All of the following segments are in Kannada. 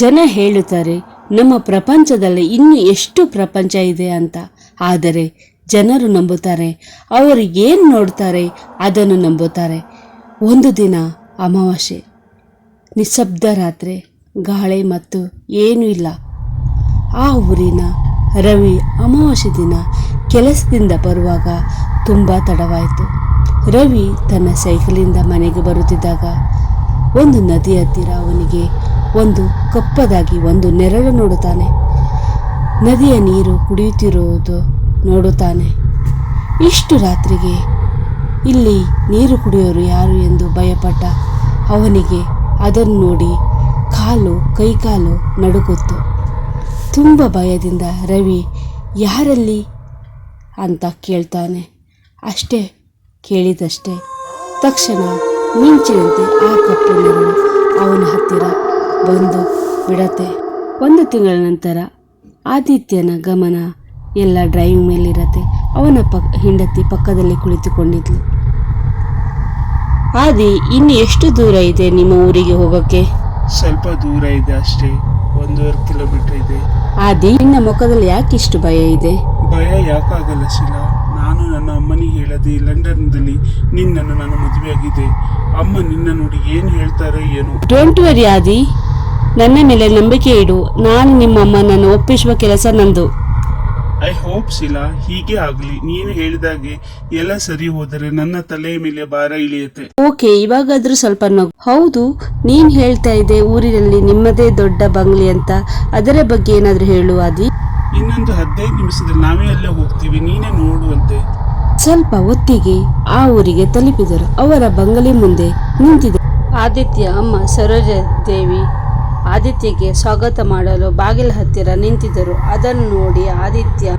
ಜನ ಹೇಳುತ್ತಾರೆ, ನಮ್ಮ ಪ್ರಪಂಚದಲ್ಲಿ ಇನ್ನು ಎಷ್ಟು ಪ್ರಪಂಚ ಇದೆ ಅಂತ. ಆದರೆ ಜನರು ನಂಬುತ್ತಾರೆ, ಅವರು ಏನು ನೋಡ್ತಾರೆ ಅದನ್ನು ನಂಬುತ್ತಾರೆ. ಒಂದು ದಿನ ಅಮಾವಾಸ್ಯೆ ನಿಶಬ್ದ ರಾತ್ರಿ, ಗಾಳಿ ಮತ್ತು ಏನೂ ಇಲ್ಲ. ಆ ಊರಿನ ರವಿ ಅಮಾವಾಸ್ಯೆ ದಿನ ಕೆಲಸದಿಂದ ಬರುವಾಗ ತುಂಬ ತಡವಾಯಿತು. ರವಿ ತನ್ನ ಸೈಕಲಿಂದ ಮನೆಗೆ ಬರುತ್ತಿದ್ದಾಗ ಒಂದು ನದಿ ಹತ್ತಿರ ಅವನಿಗೆ ಒಂದು ಕಪ್ಪದಾಗಿ ಒಂದು ನೆರಳು ನೋಡುತ್ತಾನೆ. ನದಿಯ ನೀರು ಕುಡಿಯುತ್ತಿರುವುದು ನೋಡುತ್ತಾನೆ. ಇಷ್ಟು ರಾತ್ರಿಗೆ ಇಲ್ಲಿ ನೀರು ಕುಡಿಯೋರು ಯಾರು ಎಂದು ಭಯಪಟ್ಟ ಅವನಿಗೆ ಅದನ್ನು ನೋಡಿ ಕಾಲು, ಕೈಕಾಲು ನಡುಗುತ್ತು. ತುಂಬ ಭಯದಿಂದ ರವಿ, ಯಾರಲ್ಲಿ? ಅಂತ ಕೇಳ್ತಾನೆ. ಅಷ್ಟೇ ಕೇಳಿದಷ್ಟೇ. ತಕ್ಷಣ ಮಿಂಚಿನಂತೆ ಆ ಕಪ್ಪು ನೆರಳು ಅವನ ಹತ್ತಿರ ಬಂದು ಬಿಡತ್ತೆ. ಒಂದು ತಿಂಗಳ ನಂತರ ಆದಿತ್ಯನ ಗಮನ ಎಲ್ಲ ಡ್ರೈವಿಂಗ್ ಮೇಲಿರತ್ತೆ. ಅವನ ಪಕ್ ಹೆಂಡತಿ ಪಕ್ಕದಲ್ಲಿ ಕುಳಿತುಕೊಂಡಿದ್ಲು. ಆದಿ ಇನ್ನು ಎಷ್ಟು ದೂರ ಇದೆ ನಿಮ್ಮ ಊರಿಗೆ ಹೋಗೋಕ್ಕೆ? ಸ್ವಲ್ಪ ದೂರ ಇದೆ ಅಷ್ಟೇ. ಒಂದೂವರೆ ಕಿಲೋಮೀಟರ್ ಇದೆ. ಆದಿ ನಿನ್ನ ಮುಖದಲ್ಲಿ ಯಾಕೆ ಇಷ್ಟು ಭಯ ಇದೆ? ಭಯ ಯಾಕಾಗಲ್ಲ ಶಿಲಾ. ನಾನು ನನ್ನ ಅಮ್ಮನಿಗೆ ಹೇಳದೆ ಲಂಡನ್ದಲ್ಲಿ ನಿನ್ನನ್ನು ನಾನು ಮದುವೆಯಾಗಿದೆ ಅಮ್ಮ ನಿನ್ನ ನೋಡಿ ಏನು ಹೇಳ್ತಾರೆ ಏನು. ಡೋಂಟ್ ವರಿ ಆದಿ. ನನ್ನ ಮೇಲೆ ನಂಬಿಕೆ ಇಡು. ನಾನು ನಿಮ್ಮ ಅಮ್ಮನನ್ನು ಒಪ್ಪಿಸುವ ಕೆಲಸ ನಂದು. ಐ ಹೋಪ್ ಶಿಲಾ ಹೀಗೆ ಆಗಲಿ. ನೀನು ಹೇಳಿದಾಗೆ ಎಲ್ಲ ಸರಿ ಹೋದರೆ ನನ್ನ ತಲೆಯ ಮೇಲೆ ಭಾರ ಇಳಿಯುತ್ತೆ. ಓಕೆ ಇವಾಗಾದ್ರೂ ಸ್ವಲ್ಪ ನಗು. ಹೌದು ನೀನ್ ಹೇಳ್ತಾ ಇದ್ದೆ ಊರಿನಲ್ಲಿ ನಿಮ್ಮದೇ ದೊಡ್ಡ ಬಂಗ್ಲೆ ಅಂತ. ಅದರ ಬಗ್ಗೆ ಏನಾದ್ರೂ ಹೇಳುವ ಅದಿ ಇನ್ನೊಂದು ಹದಿನೈದು ನಿಮಿಷದಲ್ಲಿ ನಾವೇ ಅಲ್ಲೇ ಹೋಗ್ತೀವಿ. ನೀನೇ ನೋಡುವಂತೆ. ಸ್ವಲ್ಪ ಹೊತ್ತಿಗೆ ಆ ಊರಿಗೆ ತಲುಪಿದರು. ಅವರ ಬಂಗಲೆ ಮುಂದೆ ನಿಂತಿದೆ. ಆದಿತ್ಯ ಅಮ್ಮ ಸರೋಜ ದೇವಿ ಆದಿತ್ಯಗೆ ಸ್ವಾಗತ ಮಾಡಲು ಬಾಗಿಲ ಹತ್ತಿರ ನಿಂತಿದ್ದರು. ಅದನ್ನು ನೋಡಿ ಆದಿತ್ಯ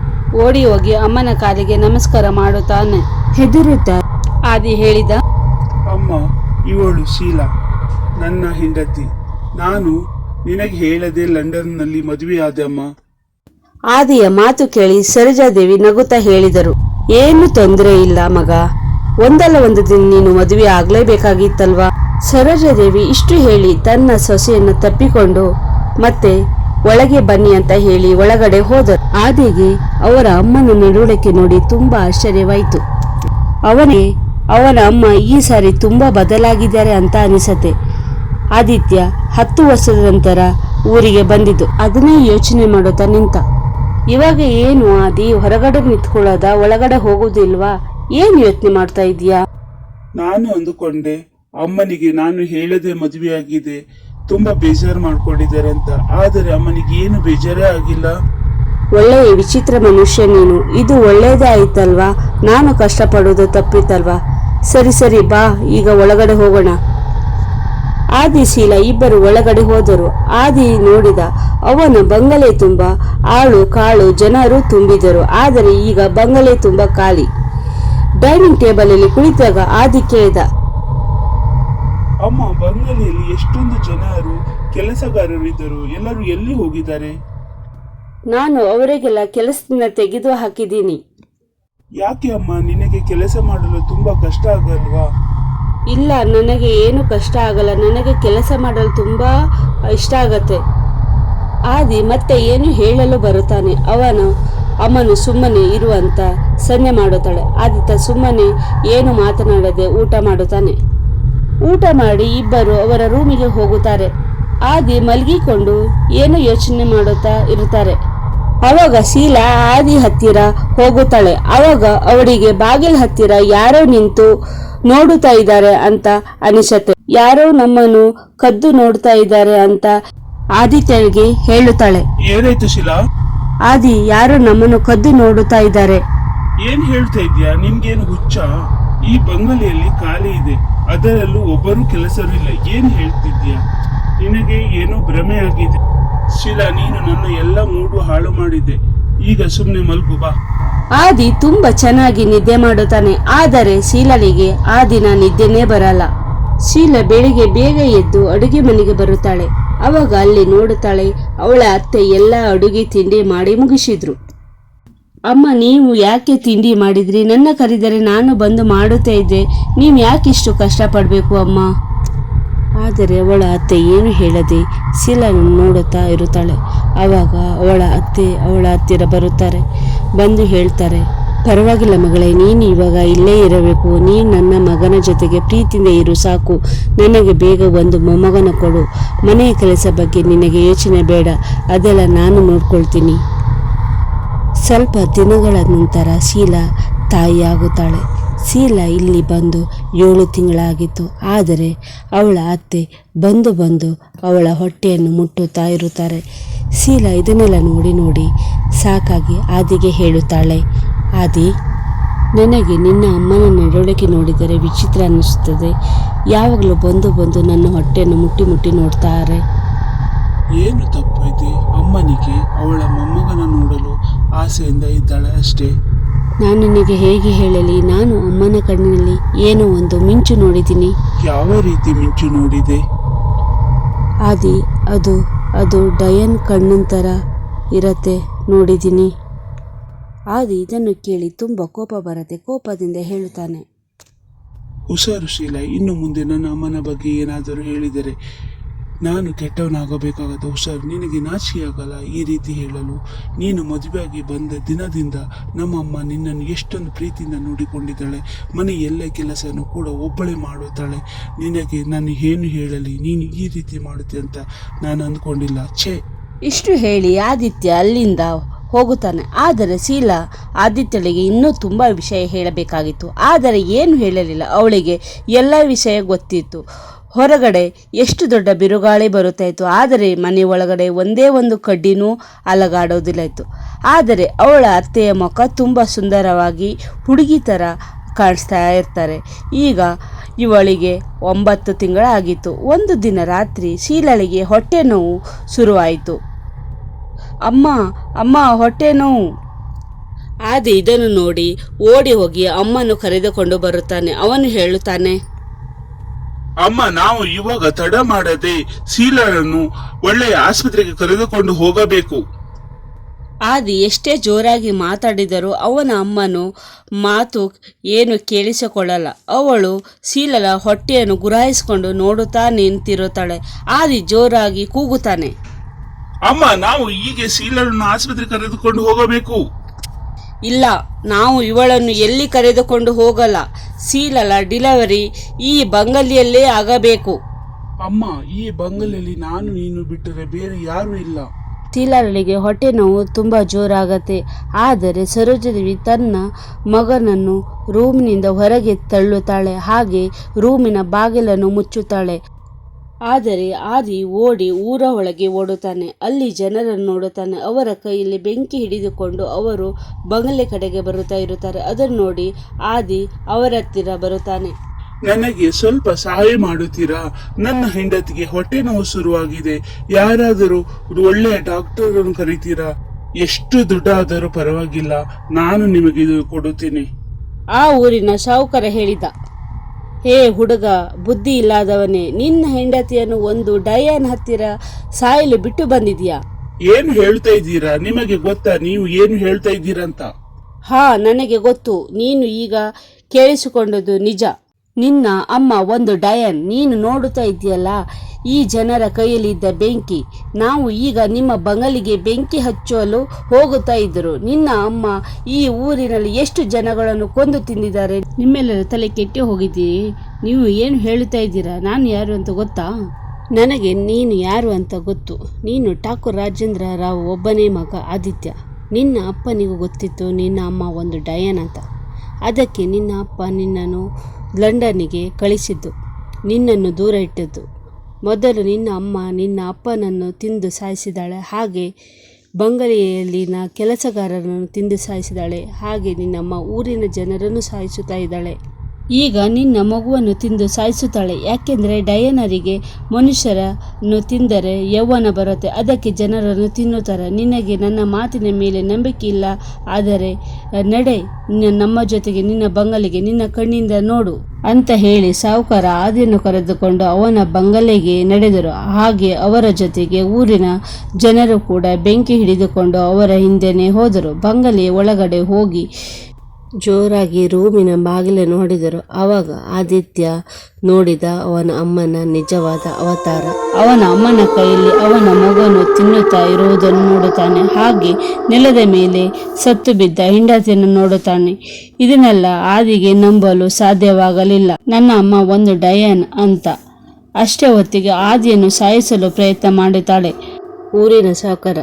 ಓಡಿ ಹೋಗಿ ಅಮ್ಮನ ಕಾಲಿಗೆ ನಮಸ್ಕಾರ ಮಾಡುತ್ತಾನೆ. ಹೆದರುತ್ತ ಆದಿ ಹೇಳಿದ ಅಮ್ಮ ಇವಳು ಶೀಲಾ ನನ್ನ ಹೆಂಡತಿ. ನಾನು ನಿನಗೆ ಹೇಳದೆ ಲಂಡನ್ನಲ್ಲಿ ಮದುವೆಯಾದೆ ಅಮ್ಮ. ಆದಿಯ ಮಾತು ಕೇಳಿ ಸರಜಾದೇವಿ ನಗುತ್ತಾ ಹೇಳಿದರು ಏನು ತೊಂದರೆ ಇಲ್ಲ ಮಗ. ಒಂದಲ್ಲ ಒಂದು ದಿನ ನೀನು ಮದುವೆ ಆಗ್ಲೇಬೇಕಾಗಿತ್ತಲ್ವಾ? ಸರೋಜಾದೇವಿ ಇಷ್ಟು ಹೇಳಿ ತನ್ನ ಸೊಸೆಯನ್ನು ತಪ್ಪಿಕೊಂಡು ಮತ್ತೆ ಒಳಗೆ ಬನ್ನಿ ಅಂತ ಹೇಳಿ ಒಳಗಡೆ ಹೋದರು. ಆದಿಗೆ ಅವರ ಅಮ್ಮನ ನಡವಳಿಕೆ ನೋಡಿ ತುಂಬಾ ಆಶ್ಚರ್ಯವಾಯಿತು. ಅವನೇ, ಅವನ ಅಮ್ಮ ಈ ಸಾರಿ ತುಂಬಾ ಬದಲಾಗಿದ್ದಾರೆ ಅಂತ ಅನಿಸತ್ತೆ. ಆದಿತ್ಯ ಹತ್ತು ವರ್ಷದ ನಂತರ ಊರಿಗೆ ಬಂದಿದ್ದು. ಅದನ್ನೇ ಯೋಚನೆ ಮಾಡುತ್ತಾ ನಿಂತ. ಇವಾಗ ಏನು ಆದಿ ಹೊರಗಡೆ ನಿಂತ್ಕೊಳ್ಳೋದ, ಒಳಗಡೆ ಹೋಗೋದಿಲ್ವಾ? ಏನ್ ಯೋಚನೆ ಮಾಡ್ತಾ ಇದೀಯಾ ನಾನು ಅಂದುಕೊಂಡೆ ಅಮ್ಮನಿಗೆ ನಾನು ಹೇಳದೆ ಮದುವೆಯಾಗಿದೆ, ತುಂಬಾ ಬೇಜಾರು ಮಾಡ್ಕೊಂಡಿದ್ದಾರೆ ಅಂತ. ಆದರೆ ಅಮ್ಮನಿಗೆ ಏನು ಬೇಜಾರೇ ಆಗಿಲ್ಲ. ಒಳ್ಳೆಯ ವಿಚಿತ್ರ ಮನುಷ್ಯ ನೀನು. ಇದು ಒಳ್ಳೇದೇ ಆಯ್ತಲ್ವಾ? ನಾನು ಕಷ್ಟಪಡೋದು ತಪ್ಪಿತಲ್ವಾ? ಸರಿ ಸರಿ, ಬಾ, ಈಗ ಒಳಗಡೆ ಹೋಗೋಣ. ಆದಿ ಶೀಲ ಇಬ್ಬರು ಒಳಗಡೆ ಹೋದರು. ಆದಿ ನೋಡಿದ, ಅವನ ಬಂಗಲೆ ತುಂಬ, ಆಳು, ಕಾಳು, ಜನರು ತುಂಬಿದರು. ಆದರೆ ಈಗ ಬಂಗಲೆ ತುಂಬ ಖಾಲಿ. ಡೈನಿಂಗ್ ಟೇಬಲ್ ಅಲ್ಲಿ ಕುಳಿತಾಗ ಆದಿ ಕೇಳಿದ ಅಮ್ಮ ಬಂಗಲೆಯಲ್ಲಿ ಎಷ್ಟೊಂದು ಜನರು ಕೆಲಸಗಾರರು ಇದ್ದರು ಎಲ್ಲರೂ ಎಲ್ಲಿ ಹೋಗಿದ್ದಾರೆ? ನಾನು ಅವರಿಗೆಲ್ಲ ಕೆಲಸದಿಂದ ತೆಗೆದು ಹಾಕಿದ್ದೀನಿ. ಯಾಕೆ ಅಮ್ಮ? ನಿನಗೆ ಕೆಲಸ ಮಾಡಲು ತುಂಬಾ ಕಷ್ಟ ಆಗಲ್ವಾ? ಇಲ್ಲ ನನಗೆ ಏನು ಕಷ್ಟ ಆಗಲ್ಲ. ನನಗೆ ಕೆಲಸ ಮಾಡಲು ತುಂಬಾ ಇಷ್ಟ ಆಗತ್ತೆ. ಆದಿ ಮತ್ತೆ ಏನು ಹೇಳಲು ಬರುತ್ತಾನೆ? ಅವನು ಅಮ್ಮನು ಸುಮ್ಮನೆ ಇರುವಂತ ಸನ್ನೆ ಮಾಡುತ್ತಾಳೆ. ಆದಿತ ಸುಮ್ಮನೆ ಏನು ಮಾತನಾಡದೆ ಊಟ ಮಾಡುತ್ತಾನೆ. ಊಟ ಮಾಡಿ ಇಬ್ಬರು ಅವರ ರೂಮಿಗೆ ಹೋಗುತ್ತಾರೆ. ಆದಿ ಮಲಗಿಕೊಂಡು ಏನು ಯೋಚನೆ ಮಾಡುತ್ತಾ ಇರುತ್ತಾರೆ. ಅವಾಗ ಶೀಲಾ ಆದಿ ಹತ್ತಿರ ಹೋಗುತ್ತಾಳೆ. ಅವಾಗ ಅವಳಿಗೆ ಬಾಗಿಲ ಹತ್ತಿರ ಯಾರೋ ನಿಂತು ನೋಡುತ್ತಾ ಇದ್ದಾರೆ ಅಂತ ಅನಿಸತ್ತೆ. ಯಾರೋ ನಮ್ಮನ್ನು ಕದ್ದು ನೋಡ್ತಾ ಇದ್ದಾರೆ ಅಂತ ಆದಿತ್ಯಗೆ ಹೇಳುತ್ತಾಳೆ. ಏನಾಯ್ತು ಶೀಲಾ? ಆದಿ ಯಾರೋ ನಮ್ಮನ್ನು ಕದ್ದು ನೋಡುತ್ತಾ ಇದ್ದಾರೆ. ಏನ್ ಹೇಳ್ತಾ ಇದ್ಯಾ ನಿಮ್ಗೇನು ಹುಚ್ಚ? ಈ ಬಂಗಲೆಯಲ್ಲಿ ಖಾಲಿ ಇದೆ. ಅದರಲ್ಲೂ ಒಬ್ಬರು ಕೆಲಸವಿಲ್ಲ. ಏನು ಹೇಳ್ತಿದ್ದೀಯಾ ನಿನಗೆ ಏನೋ ಭ್ರಮೆ ಆಗಿದೆ. ಶಿಲಾ, ನೀನು ನನ್ನ ಎಲ್ಲ ಮೂಡು ಹಾಳು ಮಾಡಿದ್ದೆ ಈಗ ಸುಮ್ಮನೆ ಮಲ್ಗು, ಬಾ. ಆದಿ ತುಂಬಾ ಚೆನ್ನಾಗಿ ನಿದ್ದೆ ಮಾಡುತ್ತಾನೆ. ಆದರೆ ಶೀಲನಿಗೆ ಆ ದಿನ ನಿದ್ದೆನೇ ಬರಲ್ಲ. ಶೀಲ ಬೆಳಿಗ್ಗೆ ಬೇಗ ಎದ್ದು ಅಡುಗೆ ಮನೆಗೆ ಬರುತ್ತಾಳೆ. ಅವಾಗ ಅಲ್ಲಿ ನೋಡುತ್ತಾಳೆ, ಅವಳ ಅತ್ತೆ ಎಲ್ಲ ಅಡುಗೆ ತಿಂಡಿ ಮಾಡಿ ಮುಗಿಸಿದ್ರು. ಅಮ್ಮ, ನೀವು ಯಾಕೆ ತಿಂಡಿ ಮಾಡಿದ್ರಿ? ನನ್ನ ಕರೆದರೆ ನಾನು ಬಂದು ಮಾಡುತ್ತಾ ಇದ್ದೆ. ನೀವು ಯಾಕೆ ಇಷ್ಟು ಕಷ್ಟಪಡಬೇಕು ಅಮ್ಮ? ಆದರೆ ಅವಳ ಅತ್ತೆ ಏನು ಹೇಳದೆ ಶೀಲನನ್ನು ನೋಡುತ್ತಾ ಇರುತ್ತಾಳೆ. ಆವಾಗ ಅವಳ ಅತ್ತೆ ಅವಳ ಹತ್ತಿರ ಬರುತ್ತಾರೆ. ಬಂದು ಹೇಳ್ತಾರೆ, ಪರವಾಗಿಲ್ಲ ಮಗಳೇ, ನೀನು ಇವಾಗ ಇಲ್ಲೇ ಇರಬೇಕು. ನೀನು ನನ್ನ ಮಗನ ಜೊತೆಗೆ ಪ್ರೀತಿಯಿಂದ ಇರು, ಸಾಕು. ನನಗೆ ಬೇಗ ಒಂದು ಮೊಮ್ಮಗನ ಕೊಡು. ಮನೆಯ ಕೆಲಸ ಬಗ್ಗೆ ನಿನಗೆ ಯೋಚನೆ ಬೇಡ. ಅದೆಲ್ಲ ನಾನು ನೋಡ್ಕೊಳ್ತೀನಿ. ಸ್ವಲ್ಪ ದಿನಗಳ ನಂತರ ಶೀಲಾ ತಾಯಿಯಾಗುತ್ತಾಳೆ. ಶೀಲಾ ಇಲ್ಲಿ ಬಂದು ಏಳು ತಿಂಗಳಾಗಿತ್ತು. ಆದರೆ ಅವಳ ಅತ್ತೆ ಬಂದು ಬಂದು ಅವಳ ಹೊಟ್ಟೆಯನ್ನು ಮುಟ್ಟುತ್ತಾ ಇರುತ್ತಾರೆ. ಶೀಲಾ ಇದನ್ನೆಲ್ಲ ನೋಡಿ ನೋಡಿ ಸಾಕಾಗಿ ಆದಿಗೆ ಹೇಳುತ್ತಾಳೆ, ಆದಿ, ನನಗೆ ನಿನ್ನ ಅಮ್ಮನ ನಡವಳಿಕೆ ನೋಡಿದರೆ ವಿಚಿತ್ರ ಅನ್ನಿಸುತ್ತದೆ. ಯಾವಾಗಲೂ ಬಂದು ಬಂದು ನನ್ನ ಹೊಟ್ಟೆಯನ್ನು ಮುಟ್ಟಿ ಮುಟ್ಟಿ ನೋಡ್ತಾರೆ. ಏನು ತಪ್ಪೈತೆ ಅಮ್ಮನಿಗೆ ಅವಳ ಮೊಮ್ಮಗನ ನೋಡಲು ಆಸೆಯಿಂದ ಇದ್ದಾಳೆ ಅಷ್ಟೇ. ನಾನು ನಿನಗೆ ಹೇಗೆ ಹೇಳಲಿ? ನಾನು ಅಮ್ಮನ ಕಣ್ಣಿನಲ್ಲಿ ಏನೋ ಒಂದು ಮಿಂಚು ನೋಡಿದ್ದೀನಿ. ಯಾವ ರೀತಿ ಮಿಂಚು ನೋಡಿದೆ? ಆದಿ ಅದು ಅದು ಡಯನ್ ಕಣ್ಣಂತರ ಇರತ್ತೆ ನೋಡಿದ್ದೀನಿ. ಆದಿ ಇದನ್ನು ಕೇಳಿ ತುಂಬ ಕೋಪ ಬರತ್ತೆ ಕೋಪದಿಂದ ಹೇಳುತ್ತಾನೆ. ಹುಷಾರು ಶೀಲ ಇನ್ನು ಮುಂದೆ ನನ್ನ ಅಮ್ಮನ ಬಗ್ಗೆ ಏನಾದರೂ ಹೇಳಿದರೆ ನಾನು ಕೆಟ್ಟವನಾಗಬೇಕಾಗತ್ತೆ ಹುಷಾರ್ ನಿನಗೆ ನಾಚಿಕೆ ಆಗಲ್ಲ ಈ ರೀತಿ ಹೇಳಲು. ನೀನು ಮದುವೆಯಾಗಿ ಬಂದ ದಿನದಿಂದ ನಮ್ಮಮ್ಮ ನಿನ್ನನ್ನು ಎಷ್ಟೊಂದು ಪ್ರೀತಿಯಿಂದ ನೋಡಿಕೊಂಡಿದ್ದಾಳೆ. ಮನೆ ಎಲ್ಲ ಕೆಲಸನೂ ಕೂಡ ಒಬ್ಬಳೇ ಮಾಡುತ್ತಾಳೆ. ನಿನಗೆ ನಾನು ಏನು ಹೇಳಲಿ? ನೀನು ಈ ರೀತಿ ಮಾಡುತ್ತೆ ಅಂತ ನಾನು ಅಂದ್ಕೊಂಡಿಲ್ಲ. ಛೇ! ಇಷ್ಟು ಹೇಳಿ ಆದಿತ್ಯ ಅಲ್ಲಿಂದ ಹೋಗುತ್ತಾನೆ. ಆದರೆ ಶೀಲಾ ಆದಿತ್ಯಳಿಗೆ ಇನ್ನೂ ತುಂಬ ವಿಷಯ ಹೇಳಬೇಕಾಗಿತ್ತು. ಆದರೆ ಏನು ಹೇಳಲಿಲ್ಲ. ಅವಳಿಗೆ ಎಲ್ಲ ವಿಷಯ ಗೊತ್ತಿತ್ತು. ಹೊರಗಡೆ ಎಷ್ಟು ದೊಡ್ಡ ಬಿರುಗಾಳಿ ಬರುತ್ತಾ ಆದರೆ ಮನೆ ಒಳಗಡೆ ಒಂದೇ ಒಂದು ಕಡ್ಡಿನೂ ಅಲಗಾಡೋದಿಲ್ಲ ಇತ್ತು ಆದರೆ ಅವಳ ಅತ್ತೆಯ ಮುಖ ತುಂಬ ಸುಂದರವಾಗಿ ಹುಡುಗಿ ಥರ ಕಾಣಿಸ್ತಾ ಇರ್ತಾರೆ. ಈಗ ಇವಳಿಗೆ ಒಂಬತ್ತು ತಿಂಗಳಾಗಿತ್ತು. ಒಂದು ದಿನ ರಾತ್ರಿ ಶೀಲಳಿಗೆ ಹೊಟ್ಟೆ ನೋವು ಶುರುವಾಯಿತು. ಅಮ್ಮ ಅಮ್ಮ, ಹೊಟ್ಟೆ ನೋವು. ಆದಿ ಇದನ್ನು ನೋಡಿ ಓಡಿ ಹೋಗಿ ಅಮ್ಮನ್ನು ಕರೆದುಕೊಂಡು ಬರುತ್ತಾನೆ. ಅವನು ಹೇಳುತ್ತಾನೆ ಅಮ್ಮ ನಾವು ಇವಾಗ ತಡ ಮಾಡದೆ ಸೀಲರನ್ನು ಒಳ್ಳೆಯ ಆಸ್ಪತ್ರೆಗೆ ಕರೆದುಕೊಂಡು ಹೋಗಬೇಕು. ಆದಿ ಎಷ್ಟೇ ಜೋರಾಗಿ ಮಾತಾಡಿದರೂ ಅವನ ಅಮ್ಮನು ಮಾತು ಏನು ಕೇಳಿಸಿಕೊಳ್ಳಲ್ಲ. ಅವಳು ಶೀಲಳ ಹೊಟ್ಟೆಯನ್ನು ಗುರಾಯಿಸಿಕೊಂಡು ನೋಡುತ್ತಾ ನಿಂತಿರುತ್ತಾಳೆ. ಆದಿ ಜೋರಾಗಿ ಕೂಗುತ್ತಾನೆ. ಅಮ್ಮ ನಾವು ಹೀಗೆ ಸೀಲರನ್ನು ಆಸ್ಪತ್ರೆಗೆ ಕರೆದುಕೊಂಡು ಹೋಗಬೇಕು. ಇಲ್ಲ ನಾವು ಇವಳನ್ನು ಎಲ್ಲಿ ಕರೆದುಕೊಂಡು ಹೋಗಲ್ಲ. ಸೀಲಲ ಡಿಲವರಿ ಈ ಬಂಗಲಿಯಲ್ಲೇ ಆಗಬೇಕು. ಅಮ್ಮ ಈ ಬಂಗಲಿಯಲ್ಲಿ ನಾನು ನೀನು ಬಿಟ್ಟರೆ ಬೇರೆ ಯಾರು ಇಲ್ಲ. ಶೀಲಳಿಗೆ ಹೊಟ್ಟೆ ನೋವು ತುಂಬ ಜೋರಾಗತ್ತೆ. ಆದರೆ ಸರೋಜದೇವಿ ತನ್ನ ಮಗನನ್ನು ರೂಮಿನಿಂದ ಹೊರಗೆ ತಳ್ಳುತ್ತಾಳೆ. ಹಾಗೆ ರೂಮಿನ ಬಾಗಿಲನ್ನು ಮುಚ್ಚುತ್ತಾಳೆ. ಆದರೆ ಆದಿ ಓಡಿ ಊರ ಒಳಗೆ ಓಡುತ್ತಾನೆ. ಅಲ್ಲಿ ಜನರನ್ನು ನೋಡುತ್ತಾನೆ. ಅವರ ಕೈಯಲ್ಲಿ ಬೆಂಕಿ ಹಿಡಿದುಕೊಂಡು ಅವರು ಬಂಗಲೆ ಕಡೆಗೆ ಬರುತ್ತಾ ಇರುತ್ತಾರೆ. ಅದನ್ನು ನೋಡಿ ಆದಿ ಅವರ ಹತ್ತಿರ ಬರುತ್ತಾನೆ. ನನಗೆ ಸ್ವಲ್ಪ ಸಹಾಯ ಮಾಡುತ್ತೀರಾ? ನನ್ನ ಹೆಂಡತಿಗೆ ಹೊಟ್ಟೆ ನೋವು ಶುರುವಾಗಿದೆ. ಯಾರಾದರೂ ಒಳ್ಳೆಯ ಡಾಕ್ಟರ್ ಕರೀತೀರಾ ಕರಿತೀರಾ? ಎಷ್ಟು ದುಡ್ಡಾದರೂ ಪರವಾಗಿಲ್ಲ. ನಾನು ನಿಮಗೆ ಇದು ಕೊಡುತ್ತೇನೆ. ಆ ಊರಿನ ಸಾಹುಕಾರ ಹೇಳಿದ. ಹೇ ಹುಡುಗ ಬುದ್ಧಿ ಇಲ್ಲದವನೇ ನಿನ್ನ ಹೆಂಡತಿಯನ್ನು ಒಂದು ಡಯನ್ ಹತ್ತಿರ ಸಾಯಲು ಬಿಟ್ಟು ಬಂದಿದ್ಯಾ? ಏನು ಹೇಳ್ತಾ ಇದ್ದೀರಾ? ನಿಮಗೆ ಗೊತ್ತಾ? ನೀವು ಏನು ಹೇಳ್ತಾ ಇದ್ದೀರಾ ಅಂತ ಹಾ ನನಗೆ ಗೊತ್ತು. ನೀನು ಈಗ ಕೇಳಿಸಿಕೊಂಡದ್ದು ನಿಜ. ನಿನ್ನ ಅಮ್ಮ ಒಂದು ಡಯನ್, ನೀನು ನೋಡುತ್ತಾ ಇದೆಯಲ್ಲ ಈ ಜನರ ಕೈಯಲ್ಲಿದ್ದ ಬೆಂಕಿ. ನಾವು ಈಗ ನಿಮ್ಮ ಬಂಗಲಿಗೆ ಬೆಂಕಿ ಹಚ್ಚಲು ಹೋಗುತ್ತಾ ಇದ್ದರು. ನಿನ್ನ ಅಮ್ಮ ಈ ಊರಿನಲ್ಲಿ ಎಷ್ಟು ಜನಗಳನ್ನು ಕೊಂದು ತಿಂದಿದ್ದಾರೆ? ನಿಮ್ಮೆಲ್ಲರ ತಲೆ ಕೆಟ್ಟಿ ಹೋಗಿದ್ದೀರಿ ನೀವು ಏನು ಹೇಳುತ್ತಾ ಇದ್ದೀರಾ? ನಾನು ಯಾರು ಅಂತ ಗೊತ್ತಾ? ನನಗೆ ನೀನು ಯಾರು ಅಂತ ಗೊತ್ತು. ನೀನು ಠಾಕೂರ್ ರಾಜೇಂದ್ರ ರಾವ್ ಒಬ್ಬನೇ ಮಗ ಆದಿತ್ಯ. ನಿನ್ನ ಅಪ್ಪನಿಗೂ ಗೊತ್ತಿತ್ತು ನಿನ್ನ ಅಮ್ಮ ಒಂದು ಡಯನ್ ಅಂತ. ಅದಕ್ಕೆ ನಿನ್ನ ಅಪ್ಪ ನಿನ್ನನ್ನು ಲಂಡನ್ನಿಗೆ ಕಳಿಸಿದ್ದು. ನಿನ್ನನ್ನು ದೂರ ಇಟ್ಟದ್ದು. ಮೊದಲು ನಿನ್ನ ಅಮ್ಮ ನಿನ್ನ ಅಪ್ಪನನ್ನು ತಿಂದು ಸಾಯಿಸಿದಾಳೆ. ಹಾಗೆ ಬಂಗಲೆಯಲ್ಲಿನ ಕೆಲಸಗಾರರನ್ನು ತಿಂದು ಸಾಯಿಸಿದಾಳೆ. ಹಾಗೆ ನಿನ್ನಮ್ಮ ಊರಿನ ಜನರನ್ನು ಸಾಯಿಸುತ್ತಾ ಇದ್ದಾಳೆ. ಈಗ ನಿನ್ನ ಮಗುವನ್ನು ತಿಂದು ಸಾಯಿಸುತ್ತಾಳೆ. ಯಾಕೆಂದರೆ ಡಯನರಿಗೆ ಮನುಷ್ಯರನ್ನು ತಿಂದರೆ ಯೌವನ ಬರುತ್ತೆ. ಅದಕ್ಕೆ ಜನರನ್ನು ತಿನ್ನುತ್ತಾರೆ. ನಿನಗೆ ನನ್ನ ಮಾತಿನ ಮೇಲೆ ನಂಬಿಕೆ ಇಲ್ಲ. ಆದರೆ ನಡೆ ನಮ್ಮ ಜೊತೆಗೆ, ನಿನ್ನ ಬಂಗಲೆಗೆ, ನಿನ್ನ ಕಣ್ಣಿಂದ ನೋಡು ಅಂತ ಹೇಳಿ ಸಾಹುಕಾರ ಆದಿಯನ್ನು ಕರೆದುಕೊಂಡು ಅವನ ಬಂಗಲೆಗೆ ನಡೆದರು. ಹಾಗೆ ಅವರ ಜೊತೆಗೆ ಊರಿನ ಜನರು ಕೂಡ ಬೆಂಕಿ ಹಿಡಿದುಕೊಂಡು ಅವರ ಹಿಂದೆನೆ ಹೋದರು. ಬಂಗಲೆ ಒಳಗಡೆ ಹೋಗಿ ಜೋರಾಗಿ ರೂಮಿನ ಬಾಗಿಲು ನೋಡಿದರು. ಆವಾಗ ಆದಿತ್ಯ ನೋಡಿದ ಅವನ ಅಮ್ಮನ ನಿಜವಾದ ಅವತಾರ. ಅವನ ಅಮ್ಮನ ಕೈಯಲ್ಲಿ ಅವನ ಮಗನು ತಿನ್ನುತ್ತಾ ಇರುವುದನ್ನು ನೋಡುತ್ತಾನೆ. ಹಾಗೆ ನೆಲದ ಮೇಲೆ ಸತ್ತು ಬಿದ್ದ ಹೆಂಡತಿಯನ್ನು ನೋಡುತ್ತಾನೆ. ಇದನ್ನೆಲ್ಲ ಆದಿಗೆ ನಂಬಲು ಸಾಧ್ಯವಾಗಲಿಲ್ಲ. ನನ್ನ ಅಮ್ಮ ಒಂದು ಡಯನ್ ಅಂತ. ಅಷ್ಟೇ ಹೊತ್ತಿಗೆ ಆದಿಯನ್ನು ಸಾಯಿಸಲು ಪ್ರಯತ್ನ ಮಾಡುತ್ತಾಳೆ. ಊರಿನ ಸಾವುಕಾರ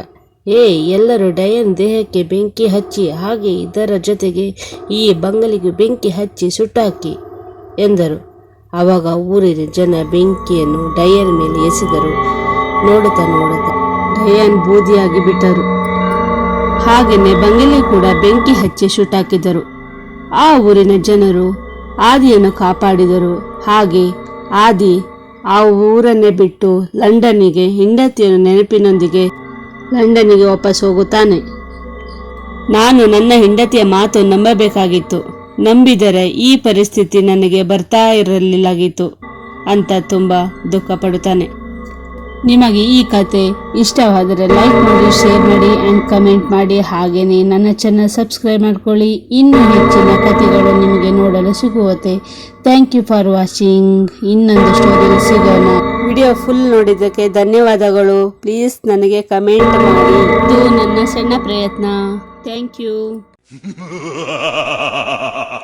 ಏ ಎಲ್ಲರೂ ಡಯನ್ ದೇಹಕ್ಕೆ ಬೆಂಕಿ ಹಚ್ಚಿ, ಹಾಗೆ ಇದರ ಜೊತೆಗೆ ಈ ಬಂಗಲಿಗೆ ಬೆಂಕಿ ಹಚ್ಚಿ ಸುಟ್ಟಾಕಿ ಎಂದರು. ಆವಾಗ ಊರಿನ ಜನ ಬೆಂಕಿಯನ್ನು ಡಯನ್ ಮೇಲೆ ಎಸೆದರು. ನೋಡುತ್ತಾ ನೋಡುತ್ತಾ ಡಯನ್ ಬೂದಿಯಾಗಿ ಬಿಟ್ಟರು. ಹಾಗೆಯೇ ಬಂಗಲಿ ಕೂಡ ಬೆಂಕಿ ಹಚ್ಚಿ ಸುಟ್ಟಾಕಿದರು. ಆ ಊರಿನ ಜನರು ಆದಿಯನ್ನು ಕಾಪಾಡಿದರು. ಹಾಗೆ ಆದಿ ಆ ಊರನ್ನೇ ಬಿಟ್ಟು ಲಂಡನ್ನಿಗೆ ಹೆಂಡತಿಯ ನೆನಪಿನೊಂದಿಗೆ ಲಂಡನ್ನಿಗೆ ವಾಪಸ್ ಹೋಗುತ್ತಾನೆ. ನಾನು ನನ್ನ ಹೆಂಡತಿಯ ಮಾತು ನಂಬಬೇಕಾಗಿತ್ತು. ನಂಬಿದರೆ ಈ ಪರಿಸ್ಥಿತಿ ನನಗೆ ಬರ್ತಾ ಇರಲಿಲ್ಲಾಗಿತ್ತು ಅಂತ ತುಂಬ ದುಃಖ ಪಡುತ್ತಾನೆ ನಿಮಗೆ ಈ ಕತೆ ಇಷ್ಟವಾದರೆ ಲೈಕ್ ಮಾಡಿ, ಶೇರ್ ಮಾಡಿ ಆ್ಯಂಡ್ ಕಮೆಂಟ್ ಮಾಡಿ. ಹಾಗೆಯೇ ನನ್ನ ಚಾನಲ್ ಸಬ್ಸ್ಕ್ರೈಬ್ ಮಾಡ್ಕೊಳ್ಳಿ. ಇನ್ನೂ ಹೆಚ್ಚಿನ ಕಥೆಗಳು ನಿಮಗೆ ನೋಡಲು ಸಿಗುವಂತೆ. ಥ್ಯಾಂಕ್ ಯು ಫಾರ್ ವಾಚಿಂಗ್ ಇನ್ನೊಂದು ಸ್ಟೋರಿ ಸಿಗೋಣ. ವಿಡಿಯೋ ಫುಲ್ ನೋಡಿದ್ದಕ್ಕೆ ಧನ್ಯವಾದಗಳು. ಪ್ಲೀಸ್ ನನಗೆ ಕಮೆಂಟ್ ಮಾಡಿ. ಇದು ನನ್ನ ಸಣ್ಣ ಪ್ರಯತ್ನ. Thank you